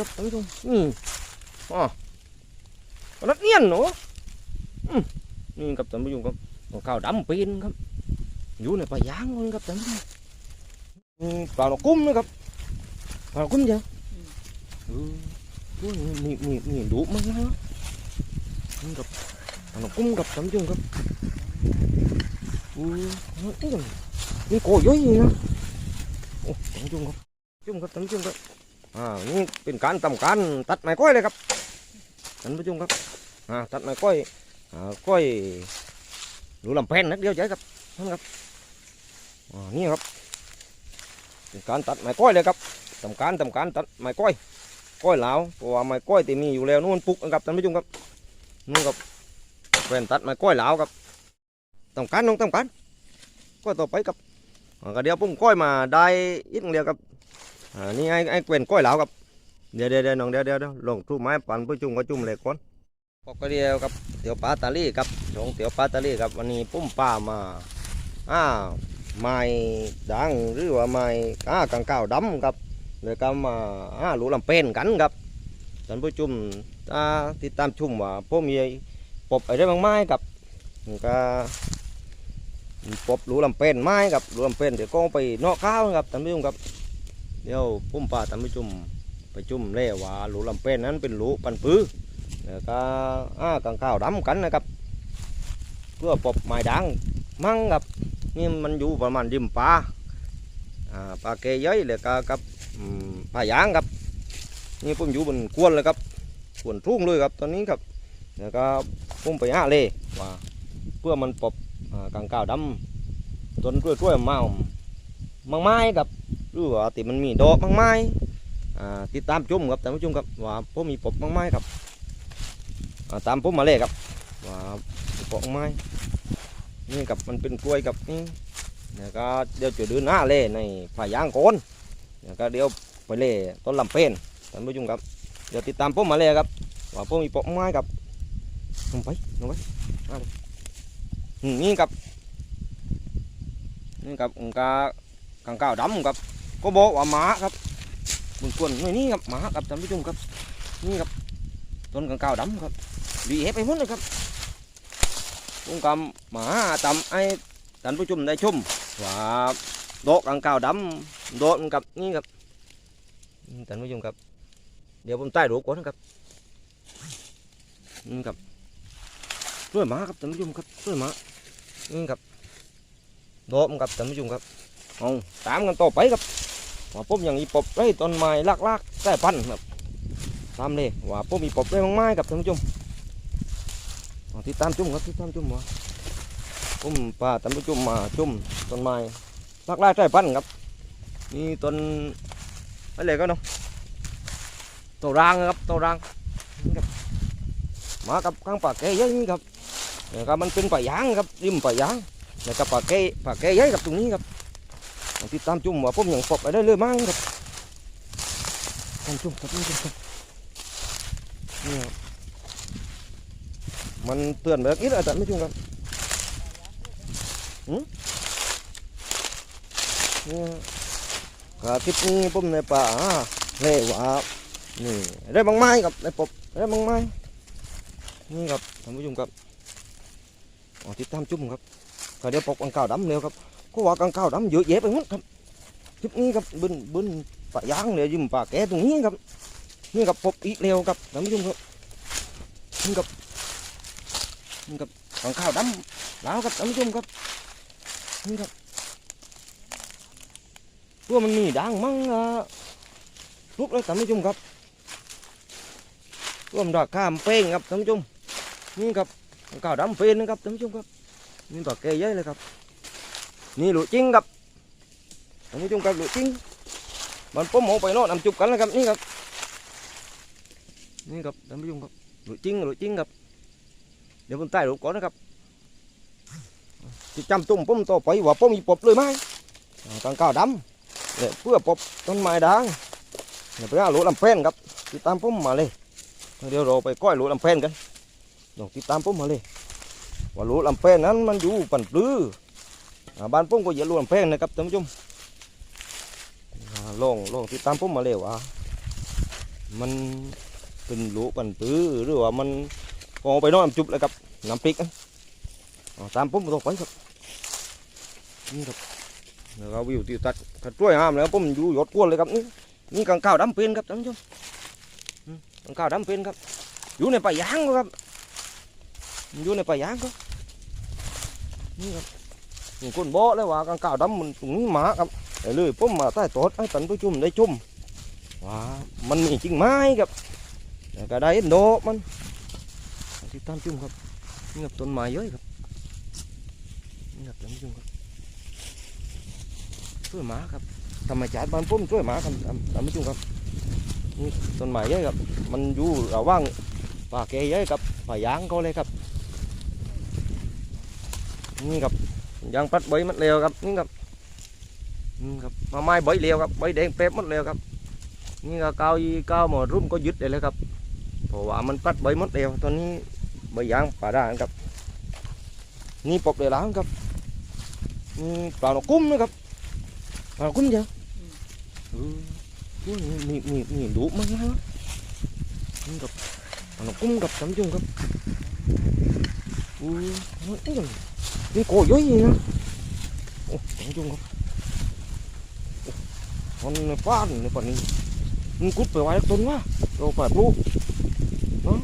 ครับท่านผู้ชมนี่อ๋อรัดเนียนเนาะอืมนี่ครับท่านผู้ชมครับของข้าวดำปีนครับอยู่ในป่ายางเลยครับท่านผู้ชม อืมปลาหนกกุ้มนะครับปลาหนกกุ้มจ้ะอืมอุ้ยมีมีมีดุมากนะนี่ครับปลาหนกกุ้มครับท่านผู้ชมครับอืมนี่นี่โกย่อยนะโอ้ท่านผู้ชมครับจุ่มครับท่านผู้ชมครับอ่านี่เป็นการทำการตัดไม้ก้อยเลยครับท่านผู้ชมครับอ่าตัดไม้ก้อยอ่าก้อยรูลำแพนนักเดียวใจครับท่านครับอ่านี่ครับเป็นการตัดไม้ก้อยเลยครับทำการทำการตัดไม้ก้อยก้อยเหลาเพราะว่าไม้ก้อยที่มีอยู่แล้วนู่นปลุกนะครับท่านผู้ชมครับนู่นครับเป็นตัดไม้ก้อยเหลาครับทำการน้องทำการก้อยต่อไปครับก็เดี๋ยวผมก้อยมาได้อีกเดียวครับ อ่านี่ไอ้ไอ้เกวนก้อยเหลาครับเดี๋ยวเดี๋ยวเดาน้องเดี๋ยวเดี๋ยวยลงทู่ไม้ปั่นผู้จุ่มก็จุ่มเล็กก่อนปอกก็เดียวครับเตี๋ยวปลาตาลี่ครับลงเตี๋ยวปลาตาลี่ครับวันนี้ปุ้มปลามาอ่าไม้ดังหรือว่าไม้อ่ากังก้าวดำครับเลยก็มาอ่าหลูลำเป็นกันครับท่านผู้จุ่มอ่าติดตามชุ่มว่าพวกมีปบอะไรบางไม้ครับก็ปบหลูลำเป็นไม้ครับหลูลำเป็นเดี๋ยวก็ไปนอกข้าวครับท่านผู้ชมครับ เดี๋ยวพุ่มป่าท่านผู้ชมไปจุ่มเล่หวาหลูลำเป็นนั้นเป็นหลูปันปื้อแล้วก็อ้ากังข้าวดำกันนะครับ เพื่อปบไม้ด่างมั่งครับนี่มันอยู่ประมาณริมป่าป่าเกยย้อยแล้วก็กับป่ายางครับนี่ผมอยู่บนกวนเลยครับกวนทุ่งเลยครับตอนนี้ครับแล้วก็ผมไปหาเล่ว่าเพื่อมันปบอ่ากังข้าวดำต้นกล้วยกล้วยๆมามังไม้ครับ หรือว่าที่มันมีดอกมากมายอ่าติดตามชมครับท่านผู้ชมครับว่าผมมีปบมากมายครับอ่าตามผมมาเลยครับว่าปบมากมายนี่กับมันเป็นกล้วยกับนี่แล้วก็เดี๋ยวจะเดินหน้าเลยในผ่ายยางโคนแล้วก็เดี๋ยวไปเลยต้นลำเป็นท่านผู้ชมครับเดี๋ยวติดตามผมมาเลยครับว่าผมมีปบมากมายครับลงไปลงไปมาเลยนี่ครับนี่ครับองค์กากางก้าวดำครับ ก็บอกว่าหมาครับบนกวนนี่นี่ครับหมาครับท่านผู้ชมครับ นี่ครับต้นกางก้าวดำครับดีเอฟไปหมดเลยครับผมกำหมาตำไอ้ท่านผู้ชมได้ชมว่าโดกกางก้าวดำโดดกับนี่ครับนี่ท่านผู้ชมครับ เดี๋ยวผมใต้รูก่อนนะครับนี่ครับด้วยหมาครับท่านผู้ชมครับด้วยหมานี่ครับโดดกับท่านผู้ชมครับเอาตามกันต่อไปครับ ว่าผมอยังมีปบไร่ต้นไม้ลากๆแต่พันครับตามเลยว่าผมมีปบไร่บางไม้ครับท่านผู้ชมเอาติดตามจุ่มครับติดตามจุ่มว่าผมพาท่านผู้ชมมาจุ่มต้นไม้ลากๆแต่พันครับนี่ต้นอะไรก็เนาะตัวรางครับตัวรางมากับข้างป่าแก่เยอะนี่ครับเนี่ยครับมันเป็นป่ายางครับริมป่ายางแล้วก็ป่าแก่ป่าแก่เยอะครับตรงนี้ครับ ติดตามจุ่มว่าผมยังปบไปได้เลยมั้งครับตามจุ่มครับนี่ครับนี่ครับมันเตือนแบบนี้แหละแต่ไม่จุ่มครับหืมนี่ครับคลิปนี้ผมในป่าเล่ว่านี่ได้บางไม้ครับได้ปบได้บางไม้นี่ครับท่านผู้ชมครับอ๋อติดตามจุ่มครับก็เดี๋ยวปกอังเก่าดำเร็วครับ ก็ว่ากังข้าวดำเยอะแยะไปหมดครับคลิปนี้ครับบนบนป่ายางเลยยิมป่าแกตรงนี้ครับนี่กับพบอีกเร็วครับท่านผู้ชมครับนี่กับนี่กับกังข้าวดำแล้วครับท่านผู้ชมครับนี่ครับตัวมันมีด่างมั่งอะลุกเลยท่านผู้ชมครับรวมดอกข้ามเป้งครับท่านผู้ชมนี่ครับกังข้าวดำเป็นนะครับท่านผู้ชมครับนี่ป่าแกเยอะเลยครับ นี่หลุจริงครับท่านผู้ชมครับหลุจริงมันป้มเอไปโนอนนำจุบกันแล้วครับนี่ครับนี่ครับท่านผู้ชมครับหลุจริงหลุจริงครับเดี๋ยวผมใต้รูปก่อนนะครับจะจำตุ้มป้อมต่อไปว่าป้มมีปบเลยไหมกางก้าวดำเนี่ยเพื่อปบต้นไม้ด่างเนี่ยไปหาหลุลำเพนครับติดตามป้มมาเลยเดี๋ยวเราไปก้อยหลุลำเพนกันลองติดตามป้มมาเลยว่าหลุลำเพนนั้นมันอยู่ปั่นปลื้อ บ้านผมก็อย่าลวนแพงนะครับท่านผู้ชมลองลองติดตามผมมาเร็วอะมันเป็นหลูปันปื้อหรือว่ามันกอาไปน้อยจุบเลยครับน้ำพริกอะเอาตามผมต่อไปครับนี่ครับแล้วก็วิวติวตัดกระช่วยห้ามแล้วผมอยู่ยอดกวนเลยครับนี่นี่กังข้าวดำเป็นครับท่านผู้ชมกังข้าวดำเป็นครับ อยู่ในป่ายางครับ อยู่ในป่ายางครับนี่ครับ คนบอกเลยว่ากังข้าวดำมันตรงนี้หมาครับแต่เลยผมมาใต้ต๊ะให้ท่านผู้ชุ่มได้ชุ่มว่ามันมีจริงไหมครับแต่ก็ได้เห็นโดมันติดตามชุ่มครับนี่ครับต้นไม้เยอะครับนี่ครับท่านผู้ชมครับช่วยหมาครับธรรมชาติบ้านผมช่วยหมาครับท่านผู้ชมครับนี่ต้นไม้เยอะครับ มันอยู่ระหว่างป่าแกเยอะครับป่ายางก็เลยครับนี่ครับ ยางปัดใบมัดเร็วครับนี่ครับนี่ครับมาไม้ใบเร็วครับใบแดงเป๊บมัดเร็วครับนี่ก็ cao y cao mà rúm có dứt đây เลยแล้วครับเพราะว่ามันปัดใบมัดเร็วตอนนี้ใบยางป่าได้ครับ นี่ปกเดี๋ยแล้วครับนี่ปลาหนกกุ้มนะครับปลาหนกกุ้มเดียวนี่นี่นี่นี่ đủ มั้งฮะนี่ครับปลาหนกกุ้มกับ tấm chung ครับอือนี่ นี่โกย้อยนี่นะโอ้ตรงจุงครับมันฟ้านในป่านนี้มันกุดไปไว้ต้นว่าเราไปปลูกเนาะ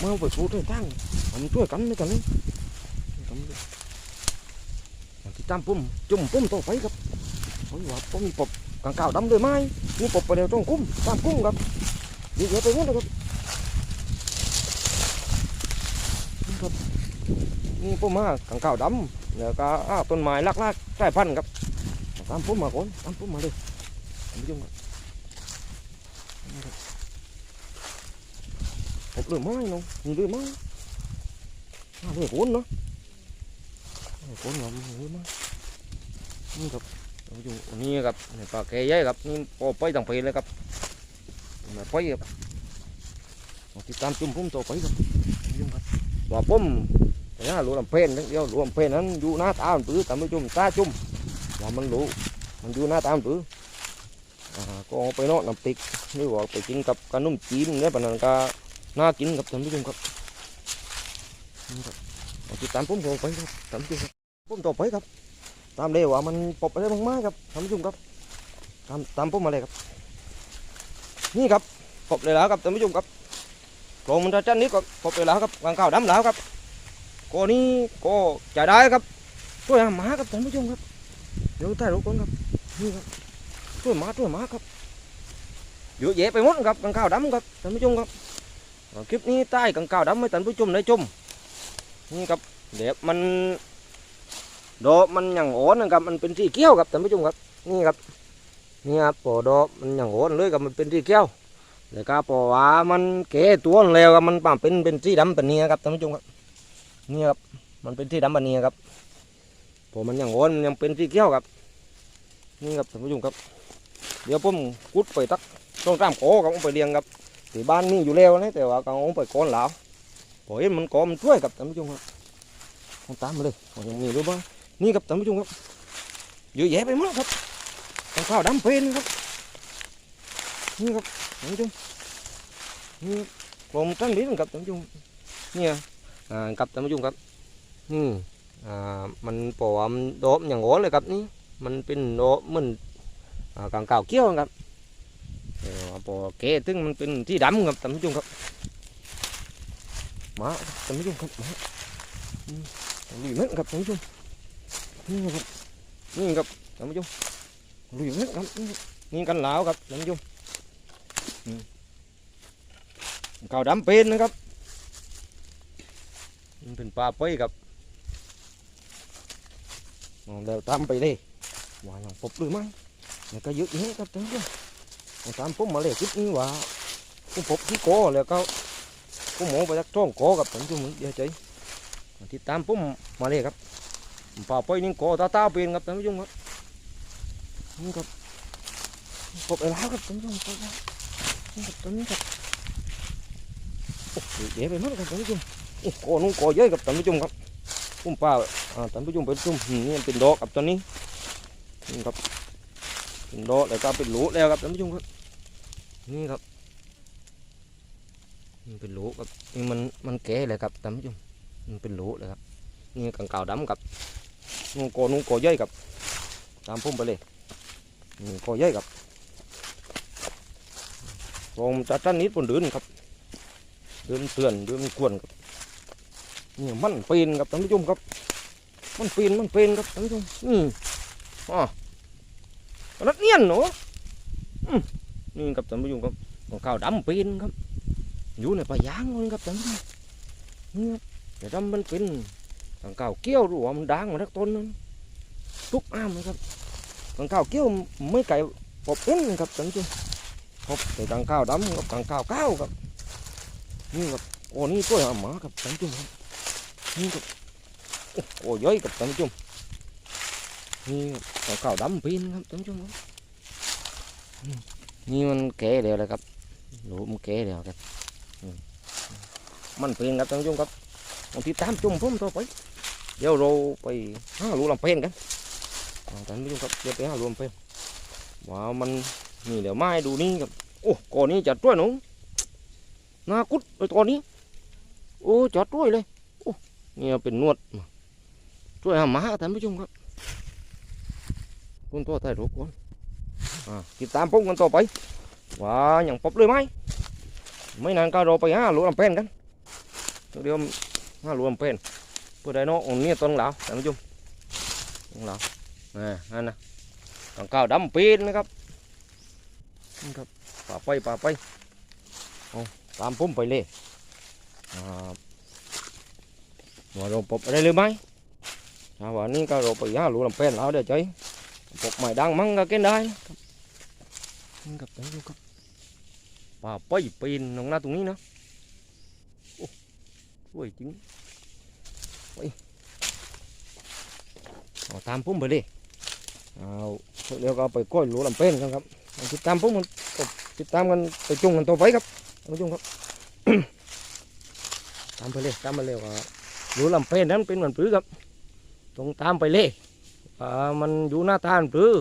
มาเอาไปปลูกได้ตั้งมันช่วยกันด้วยกันนี่ทำด้วยที่ตามปุ่มจุ่มปุ่มต่อไปครับเพราะว่าผมมีปบกางเก่าดำด้วยไม้มีปบไปเดียวตรงกุ้มตามกุ้มครับเดี๋ยวไปหมดเลยครับนี่ครับ นี่ผมมาขังข้าดำแล้วก็อ้าวต้นไม้ลักลากสายพันครับตามผมมาก่อนตามผมมาเลยท่านผู้ชมครับนี่ครับผมเรือไม้น้องมีเรือไม้อ้าเรือโคนเนาะเรือโคนเราเรือไม้นี่ครับท่านผู้ชมอันนี่ครับนี่ปลาแก่ใหญ่ครับนี่พอไปต่างไปเลยครับมาไปครับติดตามจุ่มผมต่อไปครับท่านผู้ชมครับว่าผม แต่ถ้ารู้ลำเพนเดียวรู้ลำเพนนั้นอยู่หน้าตามันปื้อแต่ไม่จุ่มตาจุ่มว่ามันรู้มันอยู่หน้าตามันปื้อก็ไปนาะน้ำพริกหรือว่าไปกินกับขนมจีนเนี่ยปนันก็น่ากินครับท่านผู้ชมครับนี่ครับเอาติดตามผมต่อไปครับท่านผู้ชมครับผมต่อไปครับ ตามเร็วว่ามันปบอะไรมากๆครับท่านผู้ชมครับตามตามผมมาเลยครับ นี่ครับปบเลยแล้วครับท่านผู้ชมครับโครงมันจะจันนี้ก็ปบเลยแล้วครับกางข้าวดำแล้วครับ ก็นี่ก็จะได้ครับช่วยหมาครับท่านผู้ชมครับเดี๋ยวถ่ายรูปก่อนครับนี่ครับช่วยหมาช่วยหมาครับเยอะแยะไปหมดครับกังข้าวดำครับท่านผู้ชมครับคลิปนี้ใต้กังข้าวดำให้ท่านผู้ชมได้ชมนี่ครับเดี๋ยวมันดอกมันอย่างอ่อนนะครับมันเป็นสีเขียวครับท่านผู้ชมครับนี่ครับนี่ครับปอดอกมันอย่างอ่อนเลยครับมันเป็นสีเขียวแล้วก็ปอว่ามันแก่ตัวแล้วครับมันป่าเป็นเป็นสีดำเป็นนี้ครับท่านผู้ชมครับ นี่ครับ มันเป็นที่ดำบันนี้ครับผมมันยังอ่อนมันยังเป็นสีเขียวครับ นี่ครับท่านผู้ชมครับ เดี๋ยวผมกุดไปตักต้องตามโกกับผมไปเลี้ยงครับที่บ้านนี่อยู่แล้วนะแต่ว่าก็เอาไปก้อนแล้วพอเห็นมันก้อนมันช่วยครับท่านผู้ชมครับต้องตามมาเลยผมยังมีด้วยบ้างนี่ครับท่านผู้ชมครับเยอะแยะไปหมดครับข้าวข้าวดำเป็นครับนี่ครับท่านผู้ชมนี่ผมตั้งดีครับท่านผู้ชมเนี่ย อ่ากับท่านผู้ชมครับนี่อ่ามันปอมโดมอย่างง่เลยครับนี่มันเป็นโดมมันอ่ากางเก่าเกี้ยวครับปอเกตึงมันเป็นที่ดำครับท่านผู้ชมครับมาท่านผู้ชมครับมาลุยเม็ดครับท่านผู้ชมนี่ครับนี่ครับท่านผู้ชมลุยเม็ดครับนี่กันหลาวครับท่านผู้ชมเก่าดำเป็นนะครับ มันเป็นปลาป้อยครับเอาแล้วตามไปเลยว่าอย่างปบหรือไม่แล้วก็ยึดนี้ครับท่านผู้ชมอาตามผมมาเลยคิดนี้ว่าผมปบที่โกแล้วก็ผมมอไปจากท้องโกกับท่านผู้ชมเดี๋ยวใจติดตามผมมาเลยครับปลาป้อยนี่โกตาตาเป็นครับท่านผู้ชมครับนี่ครับปบไปแล้วครับท่านผู้ชมปบแล้วนี่ครับตัวนี้ครับโอ้โหเดี๋ยวไปหมดครับท่านผู้ชม โอ้โหนุ่งกอเยอะกับท่านผู้ชมครับพุ่มป้าอ่าท่านผู้ชมไปชมอืมนี่เป็นดอกกับตอนนี้นี่ครับเป็นดอกแล้วก็เป็นหลูแล้วครับท่านผู้ชมครับนี่ครับมันเป็นหลครับนี่มันมันแก่เลยครับท่านผู้ชมมันเป็นหลเลยครับนี่กังกาวดำกับนุ่งโกนุ่งโกย่อยกับตามพุ่มไปเลยนี่โกย่อยกับผมจะจันนิดบนเดินครับเดินเตือนเดินกวนครับ นี่มันปีนครับท่านผู้ชมครับ มันปีนมันปีนครับท่านผู้ชมนี่อ๋อรัดเนียนเนาะอืมนี่ครับท่านผู้ชมครับของข้าวดำปีนครับ อยู่ในป่ายางมันครับท่านผู้ชมนี่ครับแต่ดำมันเป็นของข้าวเกี้ยวหรือว่ามันด่างมาทักต้นนั้นทุกอ้ามนะครับของข้าวเกี้ยวไม่ไก่ปบเอ็นครับท่านผู้ชมพบแต่ของข้าวดำกับของข้าวก้าวครับนี่ครับโอ้นี่ตัวหมาครับท่านผู้ชมครับ นี่ครับโอ้ยยกับท่านผู้ชมนี่ของข้าวดำปีนครับท่านผู้ชมครับอืมนี่มันแก่แล้วเลยครับหลูมันแก่แล้วครับมันปีนครับท่านผู้ชมครับบางทีตามจุ่มพุ่มต่อไปเดี๋ยวเราไปหาลูลำเป็นกันอ่าท่านผู้ชมครับเดี๋ยวไปหาลูลำเป็นว่ามันนี่เดี๋ยวไม้ดูนี่ครับโอ้ก่อนนี้จัดด้วยหนูนากุดเลยตอนนี้โอ้จัดด้วยเลย นี่ยเป็นนวดช่วยหาหมาท่านผู้ชมครับคุณตัวไทยรูปก่อนอ่าติดตามผมกันต่อไปว่าอย่างปบเลยไหมไม่นานก็เราไปหาหลวงเป็นกันเดี๋ยวหาหลวงเป็นเพื่อได้น้องนี่ต้นเหลาท่านผู้ชมต้นเหลาอ่านั่นนะต้นข้าวดำปีนนะครับนี่ครับป่าไปป่าไปเอาตามผมไปเลยอ่า ว่าเราปบอะไรเลยไหม à, và nên cá rô bị há lụa làm pen lão để chơi một mày đang măng cái đây gặp đấy luôn cấp và bay pin nó na tụng ní nữa ui trứng ui ờ tam phút ไปดิเอาเดี๋ยวก็ไปก้อยหลูลำเป็นกันครับติดตามพวกมันติดตามกันไปจุงกันตัวไว้ครับไปจุงครับตามไปเลยตามมาเร็วอะห ลูลำเป็นนั้นเป็นเหมือนปื้อครับตรงตามไปเลยว่ามันอยู่หน้าตาหรือ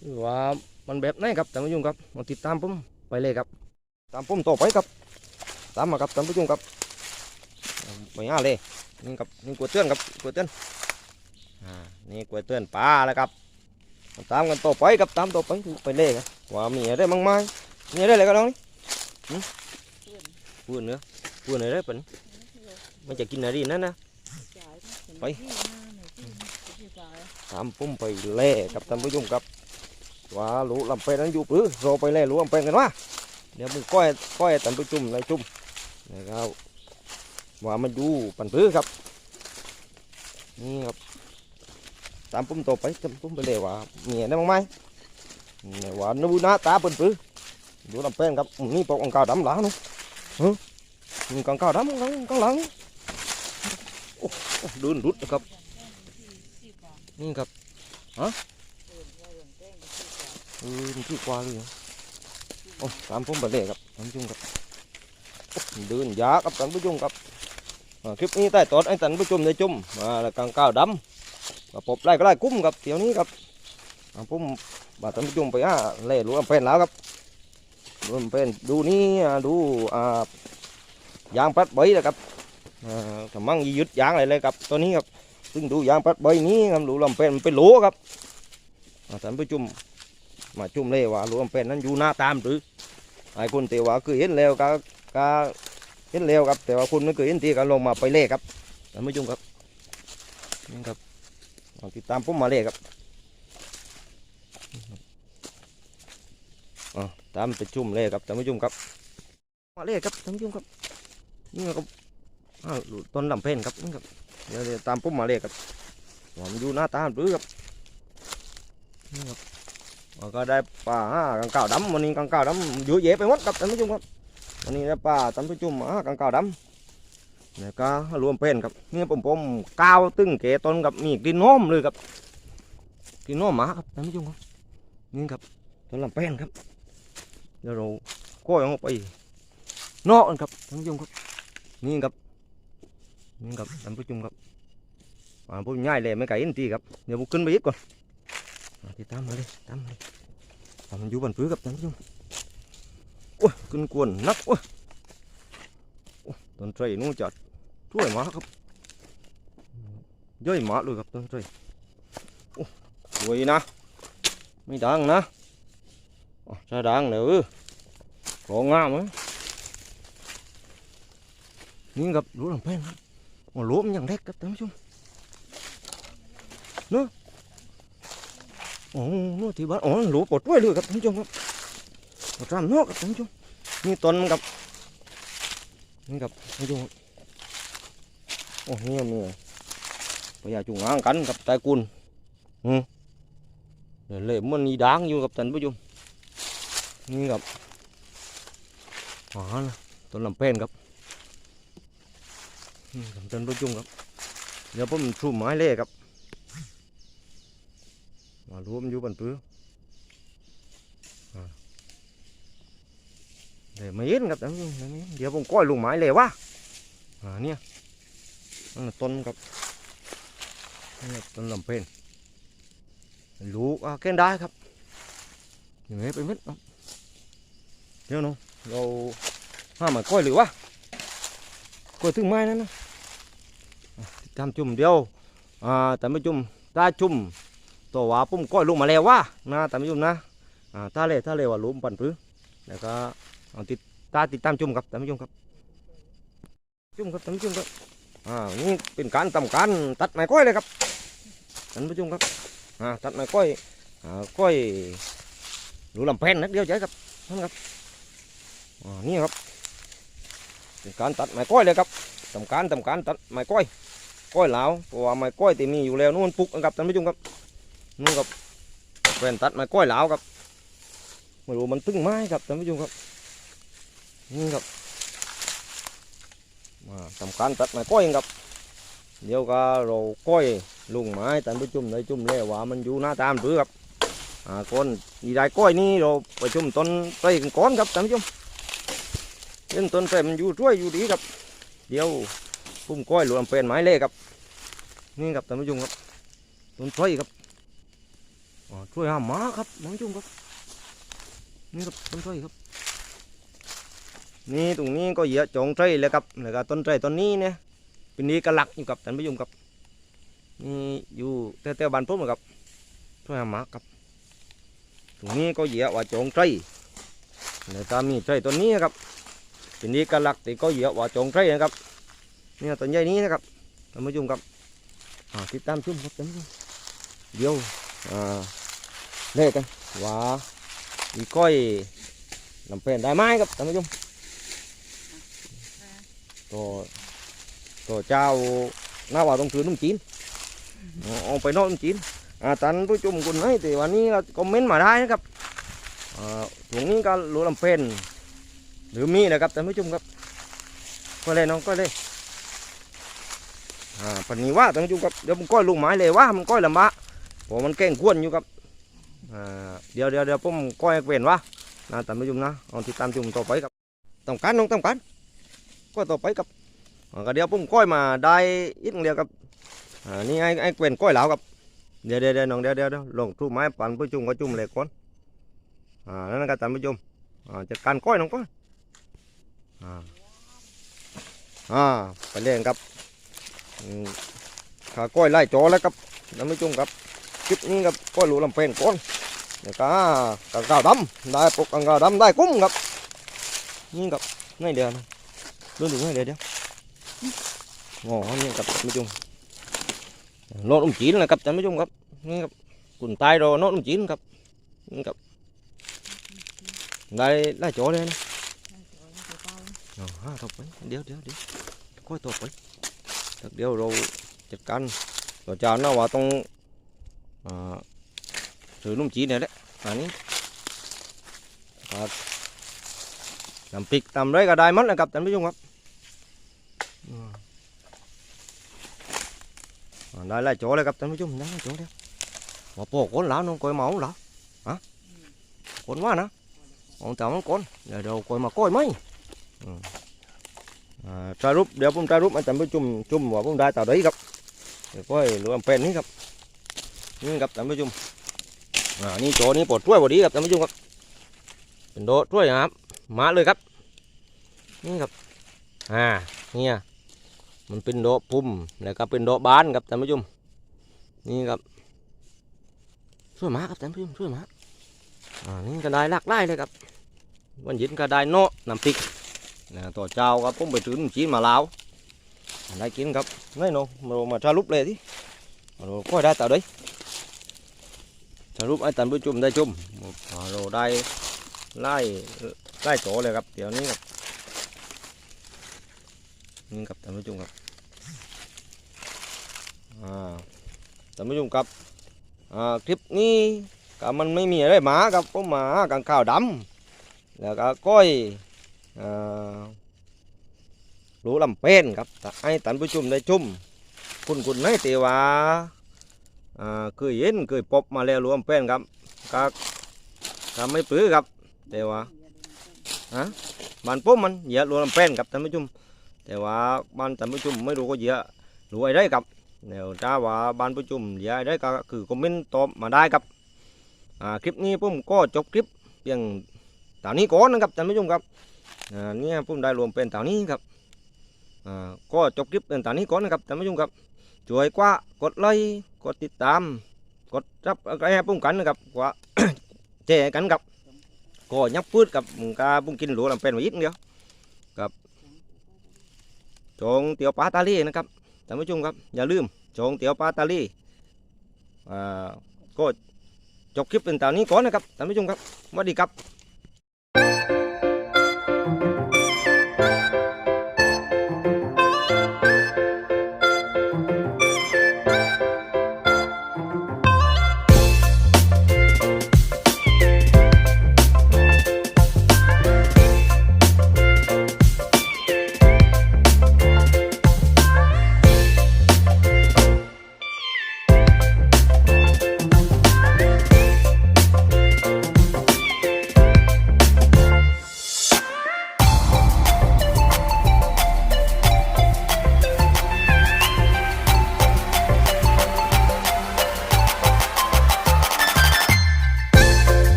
หรือว่ามันแบบไหนครับท่านผู้ชมครับมาติดตามผมไปเลยครับ ตามผมต่อไปครับ ตามมาครับท่านผู้ชมครับไปหาเลยนี่ครับนี่กล้วยเตือนครับกล้วยเตือนอ่านี่กล้วยเตือนปลาแล้วครับตามกันต่อไปครับตามต่อไปไปเลยครับว่ามีอะไรบ้างไหมมีอะไรอะไรกันน้องนี่พูดเนื้อพูดเนื้อได้เป็น มันจะกินอะไรดีนั่นนะไปตามปุ่มไปเล่กับท่านผู้ชมครับว่าลูกลำเป็นนั้นอยู่ปื้อรอไปเล่ลูกลำเป็นกันวะเดี๋ยวมึงก้อยก้อยท่านผู้ชมในจุ่มนะครับว่ามันอยู่ปันปื้อครับนี่ครับตามปุ่มต่อไปตามปุ่มไปเลยว่ามีอะไรบ้างไหมเนี่ยว่านูหน้าตาปันปื้อลูกลำเป็นครับอืมนี่ปอกอังกาวดำหลังนู้นนี่กังกาวดำหลังกังหลังโอ้โอ้ เดินรุดนะครับ นี่ครับฮะเออมันที่กว่าเลยโอ้ตามผมไปเลยครับท่านผู้ชมครับเดินยาครับท่านผู้ชมครับคลิปนี้ใต้ตอนไอ้ท่านผู้ชมได้ชมมาแล้วกางก้าวดำกับปบไล่ก็ไล่กุ้มครับเดี๋ยวนี้ครับอ่าผมบาท่านผู้ชมไปอะเล่รู้ลำเป็นแล้วครับรู้ลำเป็นดูนี่ดูอ่ายางปัดใบนะครับ กำมังยึดยางอะไรเลยครับตัวนี้ครับซึ่งดูยางปัดใบนี้ครับดูลำเป็นมันเป็นโลครับอ่าท่านผู้ชมมาจุ่มเลยว่าโหลำเป็นนั้นอยู่หน้าตามหรือไอ้คนเตว่าคือเห็นแล้วก็ก็เห็นแล้วครับ แต่ว่าคุณไม่เคยเห็นทีก็ลงมาไปเล่ครับท่านผู้ชมครับนี่ครับเอาติดตามผมมาเล่ครับอ่าตามไปจุ่มเล่ครับท่านผู้ชมครับมาเล่ครับท่านผู้ชมครับนี่ครับ ต้นลำเป็นครับนี่ครับเดี๋ยวตามปุ๊บมาเลยครับผมอยู่หน้าตาหรือครับนี่ครับก็ได้ปลากังเก่าดำวันนี้กังเก่าดำเยอะแยะไปหมดครับท่านผู้ชมครับวันนี้ได้ปลาท่านผู้ชมมากังเก่าดำแล้วก็รวมเป็นครับนี่ผมผมก้าวตึ้งเกต้นกับมีกินน้อมเลยครับกินน้อมมาครับท่านผู้ชมครับนี่ครับต้นลำเป็นครับเดี๋ยวเราก้อยออกไปนอกกันครับท่านผู้ชมครับนี่ครับ ครับท่านผู้ชมครับอ่าผมง่ายเลยไม่ไกลอินทีครับเดี๋ยวผมขึ้นไปอีกก่อนอ่าติดตามมาเลยตามมาเลยอ่ามันอยู่บนพื้นครับท่านผู้ชมโอ้ยขึ้นกวนนักโอ้ยต้นไทรนู้นจะช่วยมาครับย่อยมาเลยครับต้นไทรโอ้สวยนะ ไม่ดังนะอ๋อถ้าดังเดี๋ยวของงามไหมนี่ครับรู้ลำแพงครับ โอ้ล้มอย่างแรกครับท่านผู้ชมเนอะโอ้โหที่บ้านอ๋อหลูปลดด้วยเลยครับท่านผู้ชมครับปลดรำนอกครับท่านผู้ชมนี่ต้นครับนี่ครับท่านผู้ชมโอ้เนี่ยมีพญาจุงงางกันกับไตรกุลอืมเดี๋ยวเล่มันนี่ด่างอยู่กับท่านผู้ชมนี่ครับอ๋อนะต้นลำเพนครับ อืมครับท่านผู้ชมครับ เดี๋ยวผมชูไม้เล่ครับมารวมอยู่บนพื้นอ่าเดี๋ยวไม่เห็นครับเดี๋ยวเดี๋ยวผมก้อยลงไม้เลยวะอ่าเนี่ยนั่นต้นครับนี่ต้นลำเพนลูกอ่าแกนได้ครับอย่างนี้ไปมิดเนาะเดี๋ยวเนาะเราห้ามมาก้อยหรือวะก้อยถึงไม้นั่นนะ อะติดตามจุ่มเดียวอ่าแต่ไม่จุ่มตาจุ่มตัวว่าปุ่มก้อยลงมาแล้วว่ะนะแต่ไม่จุ่มนะอ่าถ้าเล่ถ้าเล่ว่าลุมปั่นพื้นแล้วก็ติดตาติดตามจุ่มครับแต่ไม่จุ่มครับ จุ่มครับแต่ไม่จุ่มครับอ่านี่เป็นการทำการตัดไม้ก้อยเลยครับท่านผู้ชมครับอ่าตัดไม้ก้อยอ่าก้อยหลูลำแพนนักเดียวใจครับท่านครับอ่านี่ครับเป็นการตัดไม้ก้อยเลยครับทำการทำการตัดไม้ก้อย ก้อยเหลาเพราะว่าไม้ก้อยที่มีอยู่แล้วนู่นปุกนะครับท่านผู้ชมครับนู่นครับเป็นตัดไม้ก้อยเหลาครับไม่รู้มันตึงไม้ครับท่านผู้ชมครับนี่ครับมาทำการตัดไม้ก้อยครับเดี๋ยวก็เราก้อยลุงไม้ท่านผู้ชมได้จุ่มแล้วว่ามันอยู่หน้าตามหรือครับอ่าก้อนนี่ได้ก้อยนี่เราไปจุ่มต้นไทรก้อนครับท่านผู้ชมเล่นต้นไทรมันอยู่ช่วยอยู่ดีครับเดี๋ยวพุ่มก้อยหลวงเป็นไม้เล่ครับ นี่ครับท่านผู้ชมครับต้นไทรครับช่วยหาหมาครับท่านผู้มครับ นี่ครับต้นไทรครับ นี่ตรงนี้ก็เยอะจงไทรเลยครับแล้วก็ต้นไทรต้นนี้เนี่ยเป็นนี้กระลักอยู่กับท่านผู้ชมครับนี่อยู่แถวๆบ้านผมครับช่วยหาหมาครับตรงนี้ก็เยอะว่าจงไทรแล้วก็มีไทรต้นนี้ครับเป็นนี้กระลักแต่ก็เยอะว่าจงไทรนะครับเนี่ยต้นใหญ่นี้นะครับท่านผู้ชมครับ ติดตามชมครับท่านผู้ชมเดี๋ยวอ่าเล่กันว่าอีก้อยลำเป็นได้ไหมครับท่านผู้ชมตัวตัวเจ้าหน้าว่าต้องถือนุ่มจีนเอาเอาไปนอกนุ่มจีนอาท่านผู้ชมคนไหนแต่วันนี้เราคอมเมนต์มาได้นะครับอ่าตรงนี้ก็รู้ลำเป็นหรือมีนะครับท่านผู้ชมครับก็เลยน้องก็เลย อ่าปันนี้ว่าต้องจุกับเดี๋ยวผมก้อยลูกไม้เลยว่ามันก้อยลำบะเพรมันแกล้งกวนอยู่ครับอ่าเดี๋ยวเดี๋ยวเดี๋ยวผมก้อยให้เป็นว่านะตามไปจุ่มนะเอาติดตามจุ่มต่อไปครับต้องการน้องต้องการก้อยต่อไปครับก็เดี๋ยวผมก้อยมาได้อีกเดียวครับอ่านี่ไอ้ไอ้เป็นก้อยเหลาครับเดี๋ยวเดี๋ยวน้องเดี๋ยวเดี๋ยวเดี๋ยวลงทูไม้ปั่นไปจุ่มก็จุ่มเลยก่อนอ่านั่นก็ตามไปจุ่มอ่าจัดการก้อยน้องก้อยอ่าอ่าไปเล่นครับ ขาก้อยไล่จอแล้วครับท่านผู้ชมครับคลิปนี้ครับก้อยหลูลำเป็นก้อนเดี๋ยวก็กางกาวดำได้ปกกางกาวดำได้กุ้งครับนี่ครับนี่เดียวนะดูดูนี่เดียวเดียวงอนี่ครับท่านผู้ชมโนดอุ้มจีนนะครับท่านผู้ชมครับนี่ครับกุนตายรอโนดอุ้มจีนครับนี่ครับได้ได้จอเลยนะอ๋อฮะต่อไปเดี๋ยวเดี๋ยวเดี๋ยวก้อยต่อไป เดี๋ยวเราจัดการเราจะน่าว่าต้องถือนุ่มจีนเนี่ยแหละอันนี้ครับน้ำพริกตำไรก็ได้มัดนะครับท่านผู้ชมครับได้ไล่โจเลยครับท่านผู้ชมได้ไล่โจเดียว่าโปกคน lão nó coi mẫu lão hả con quá nè ông tao nó con giờ đầu coi mà coi mấy ừ. อ่าถ่าย รูปเดี๋ยวผมถ่ารูปอาจารย์ผู้ชมชมว่าผมได้ต่อได้ครับเดี๋ยวก็รวมเป็นนี่ครับนี่ครับท่านผู้ชมอ่านี่โจนี่ปลดช่วยพอดีครับท่านผู้ชมครับเป็นโดช่วยนะครับมาเลยครับนี่ครับอ่าเนี่ยมันเป็นโดพุ่มแล้วก็เป็นโดอกบานครับท่านผู้ชมนี่ครับช่วยมาครับท่านผู้ชมช่วยมาอ่านี่ก็ได้หลากหลายเลยครับวันย็นก็ได้เนาะน้ำพริก นะต่อเจ้าครับผมไปถือน้ำจีนมาลาวได้กินครับนี่เนาะมามาสรุปเลยที่มาดูก็ได้ต่อ đấy สรุปให้ท่านผู้ชมได้ชมอ่าเราได้ไล่ไล่โตเลยครับเดี๋ยวนี้ครับนี่ครับท่านผู้ชมครับอ่าท่านผู้ชมครับอ่าคลิปนี้ก็มันไม่มีอะไรหมาครับก็หมากางข้าวดำแล้วก็ก้อย รู้ลำเป็นครับให้ท่านผู้ชมได้ชุมคุณคุณให้เตว่าเคยเห็นเคยพบมาแล้วรวมเป็นครับก็ก็ไม่ปลื้อครับแต่ว่าฮะบ้านผมมันเยอะรวมเป็นครับท่านผู้ชมแต่ว่าบ้านท่านผู้ชมไม่รู้ก็เยอะรู้ไอ้ได้ครับเดี๋ยวถ้าว่าบ้านผู้ชมเยอะได้ก็คือคอมเมนต์ตอบมาได้ครับคลิปนี้ผมก็จบคลิปเพียงตอนนี้ก่อนนะครับท่านผู้ชมครับ เนี่ยผมได้รวมเป็นตอนนี้ครับอ่าก็จบคลิปเป็นตอนนี้ก่อนนะครับท่านผู้ชมครับช่วยกว่ากดไลค์กดติดตาม กดรับกระแอปุ้งกันนะครับกว่าแจกันครับก็ยับพืชกับกาปุ้งกินหลวลำเป็นมาอีกเดียวกับจงเตี๋ยวปลาตาลีนะครับท่านผู้ชมครับอย่าลืมจงเตี๋ยวปลาตาลีอ่าก็จบคลิปเป็นตอนนี้ก่อนนะครับท่านผู้ชมครับสวัสดีครับ